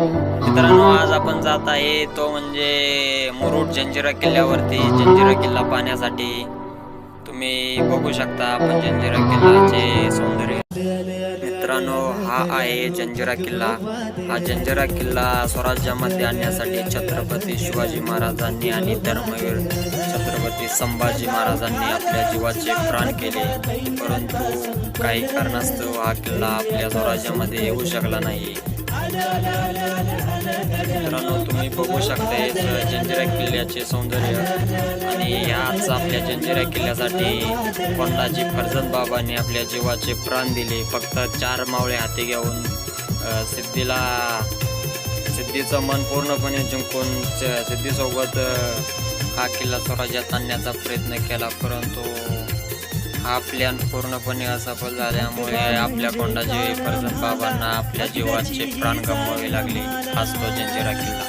मित्रांनो आज आपण जात आहे तो म्हणजे मुरुड जंजिरा किल्ल्यावरती. जंजिरा किल्ला पाहण्यासाठी तुम्ही बघू शकता आपण जंजिरा किल्ल्याचे सौंदर्य. मित्रांनो हा आहे जंजिरा किल्ला. हा जंजिरा किल्ला स्वराज्यामध्ये आणण्यासाठी छत्रपती शिवाजी महाराजांनी आणि धर्मवीर छत्रपती संभाजी महाराजांनी आपल्या जीवाचे प्राण केले. परंतु काही कारणास्तव हा किल्ला आपल्या स्वराज्यामध्ये येऊ शकला नाही. मित्रांनो तुम्ही बघू शकता जंजिरा किल्ल्याचे सौंदर्य. आणि याच आपल्या जंजिरा किल्ल्यासाठी कोंडाजी फर्जंद बाबांनी आपल्या जीवाचे प्राण दिले. फक्त चार मावळे हाती घेऊन सिद्धीला सिद्धीचं मन पूर्णपणे जिंकून सिद्धीसोबत हा किल्ला स्वराज्यात आणण्याचा प्रयत्न केला. परंतु हा प्लॅन पूर्णपणे असफल झाल्यामुळे आपल्या कोंडाजी फर्जंद बाबांना आपल्या जीवाचे प्राण गमवावे लागले. हाच तो जंजिरा किल्ला.